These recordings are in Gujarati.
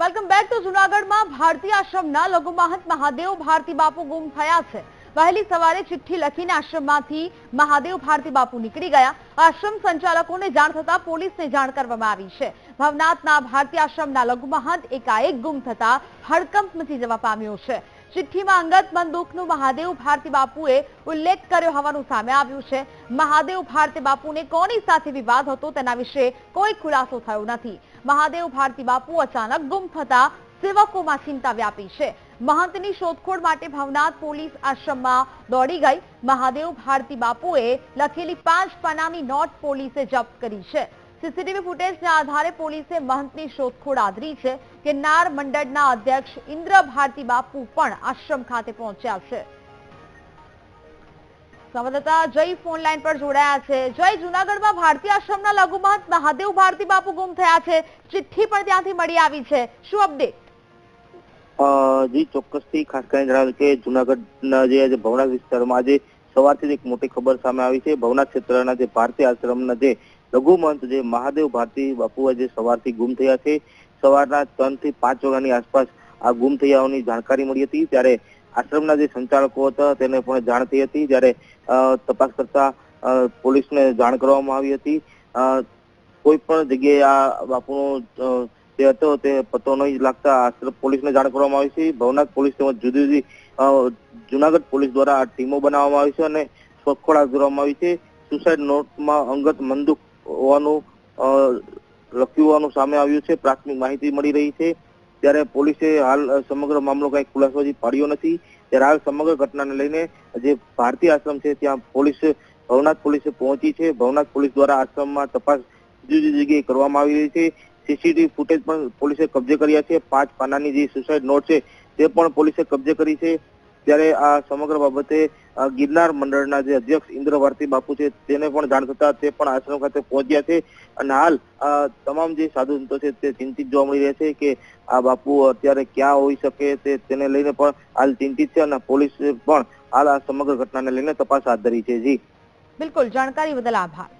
વેલકમ બેક ટુ જુનાગઢમાં ભારતીય આશ્રમના લઘુ મહાદેવ ભારતી બાપુ ગુમ થયા છે. વહેલી સવારે ચિઠ્ઠી લખીને આશ્રમમાંથી મહાદેવ ભારતી બાપુ નીકળી ગયા. આશ્રમ સંચાલકોને જાણ થતા પોલીસને જાણ કરવામાં આવી છે. ભવનાથના ભારતીય આશ્રમના લઘુ મહંત એકાએક ગુમ થતા હડકંપ મચી જવા પામ્યો છે. ચિઠ્ઠીમાં અંગત બંદૂકનું મહાદેવ ભારતી બાપુએ ઉલ્લેખ કર્યો હોવાનું સામે આવ્યું છે. મહાદેવ ભારતી બાપુને કોની સાથે વિવાદ હતો તેના વિશે કોઈ ખુલાસો થયો નથી. મહાદેવ ભારતી બાપુ અચાનક ગુમ થતા સેવકોમાં ચિંતા વ્યાપી છે. મહંતની શોધખોળ માટે ભવનાથ પોલીસ આશ્રમમાં દોડી ગઈ. મહાદેવ ભારતી બાપુએ લખેલી પાંચ પાનાની નોટ પોલીસે જપ્ત કરી છે. સીસીટીવી ફૂટેજના આધારે પોલીસે મહંતની શોધખોળ આદરી છે કે નાર મંડળના અધ્યક્ષ ઇન્દ્ર ભારતી બાપુ પણ આશ્રમ ખાતે પહોંચ્યા છે. સંવાદદાતા જય ફોન લાઈન પર જોડાયા છે. જય, જુનાગઢમાં ભારતીય આશ્રમના લઘુ મહાદેવ ભારતી બાપુ ગુમ થયા છે. ચિઠ્ઠી પણ ત્યાંથી મળી આવી છે. શું અપડેટ? જી, ચોક્કસથી ખાસ કરીને જણાવ્યું કે જુનાગઢના જે ભવનાથ વિસ્તારમાં આજે સવારથી એક મોટી ખબર સામે આવી છે. ભવનાથ ક્ષેત્રના જે ભારતીય આશ્રમના જે લઘુ જે મહાદેવ ભારતી બાપુઆ જે સવારથી ગુમ થયા છે, સવારના ત્રણથી પાંચ વાગ્યાની આસપાસ આ ગુમ થયાની જાણકારી મળી હતી. ત્યારે આશ્રમના જે સંચાલકો હતા તેને પણ જાણ થઈ હતી. જ્યારે તપાસ કરતા પોલીસને જાણ કરવામાં આવી હતી. કોઈ પણ જગ્યાએ આ બાપુનો જે હતો તે પતો નહીં લાગતા આશ્રમ પોલીસને જાણ કરવામાં આવી છે. ભવનાથ પોલીસ તેમજ જુદી જુદી જુનાગઢ પોલીસ દ્વારા આ ટીમો બનાવવામાં આવી છે અને શોધખોળ હાથ ધરવામાં આવી છે. સુસાઇડ નોટમાં અંગત મંદુક હોવાનું લખ્યું હોવાનું સામે આવ્યું છે. પ્રાથમિક માહિતી મળી રહી છે. ત્યારે પોલીસે હાલ સમગ્ર મામલો કઈ ખુલાસો પાડ્યો નથી. ત્યારે હાલ સમગ્ર ઘટનાને લઈને જે ભારતીય આશ્રમ છે, ત્યાં પોલીસ, ભવનાથ પોલીસે પહોંચી છે. ભવનાથ પોલીસ દ્વારા આશ્રમમાં તપાસ જુદી જુદી જગ્યાએ કરવામાં આવી રહી છે. સીસીટીવી ફૂટેજ પણ પોલીસે કબજે કર્યા છે. પાંચ પાનાની જે સુસાઇડ નોટ છે, તે પણ પોલીસે કબજે કરી છે. ત્યારે આ સમગ્ર બાબતે ગિરનાર મંડળના જે અધ્યક્ષ ઇન્દ્ર ભારતી બાપુ છે, તેને પણ જાણ થતા તે પણ આશ્રમ ખાતે પહોંચ્યા છે. અને હાલ તમામ જે સાધુ સંતો છે, તે ચિંતિત જોવા મળી રહ્યા છે કે આ બાપુ અત્યારે ક્યાં હોઈ શકે તે તેને લઈને પણ હાલ ચિંતિત છે અને પોલીસ પણ હાલ આ સમગ્ર ઘટનાને લઈને તપાસ હાથ ધરી છે. જી. બિલકુલ. જાણકારી બદલ આભાર.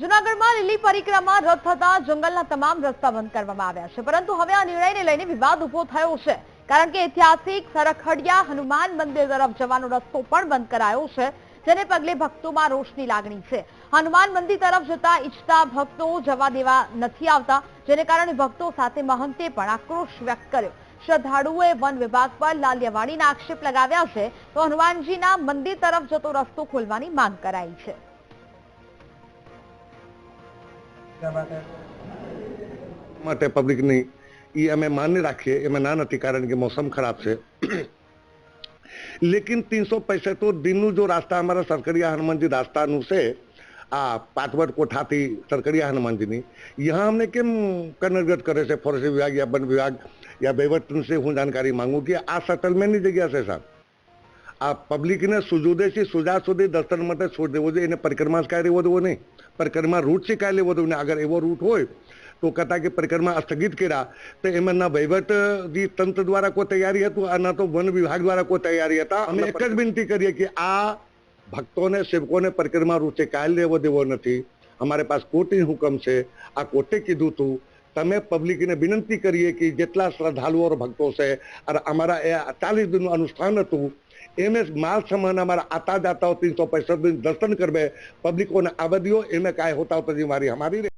જુનાગઢમાં લીલી પરિક્રમા રદ થતા જંગલના તમામ રસ્તા બંધ કરવામાં આવ્યા છે. પરંતુ હવે આ નિર્ણયને લઈને વિવાદ ઊભો થયો છે. કારણ કે ઐતિહાસિક સરખડિયા હનુમાન મંદિર તરફ જવાનો રસ્તો પણ બંધ કરાયો છે, જેને પગલે ભક્તોમાં રોષની લાગણી છે. હનુમાન મંદિર તરફ જતા ઈચ્છતા ભક્તો જવા દેવા નથી આવતા, જેને કારણે ભક્તો સાથે મહંતે પણ આક્રોશ વ્યક્ત કર્યો. શ્રદ્ધાળુઓએ વન વિભાગ પર લાલિયાવાડીના આક્ષેપ લગાવ્યા છે. તો હનુમાનજીના મંદિર તરફ જતો રસ્તો ખોલવાની માંગ કરાઈ છે. માટે પબ્લિકની એ અમે માન્ય રાખીએ, એમાં ના નથી, કારણ કે મોસમ ખરાબ છે. લેકિન તીનસો પૈસઠો દિનનું જો રાસ્તા અમારા સરકરિયા હનુમાનજી રાસ્તાનું છે, આ પાટવટ કોઠાથી સરકરિયા હનુમાનજીની, યહાં અમને કેમ કન્વર્ટ કરે છે, ફોરેસ્ટ વિભાગ યા વન વિભાગ યા વહીવટ હું જાણકારી માંગુ કે આ સેટલમેન્ટની જગ્યા છે, સાહેબ. આ પબ્લિકને સુજોદેથી સુજા સુધી દર્શન માટે છોડી દેવો જોઈએ, એને પરિક્રમા કાર્ય દેવો દેવો નહીં. પરિક્રમા રૂટ છે કાંઈ લેવો દેવો નહીં અગર એવો રૂટ હોય તો કહેતા કે પરિક્રમા સ્થગિત કર્યા તો એમાં ના વહીવટ તંત્ર દ્વારા કોઈ તૈયારી હતું અને તો વન વિભાગ દ્વારા કોઈ તૈયારી હતા? અમે એક જ વિનંતી કરીએ કે આ ભક્તોને સેવકોને પરિક્રમા રૂટ કાંઈ લેવો દેવો નથી. અમારે પાસ કોર્ટની હુકમ છે. આ કોર્ટે કીધું હતું તમે પબ્લિકને વિનંતી કરીએ કે જેટલા શ્રદ્ધાળુઓ ભક્તો છે અને અમારા એ ચાલીસ દિનનું અનુષ્ઠાન હતું એમે માલ સમાન અમારા आता जाता हो तीन सौ पैंसठ दिन दर्शन करबे पब्लिक को ने आवदियो एमे काय होता होता जी हमारी हमारी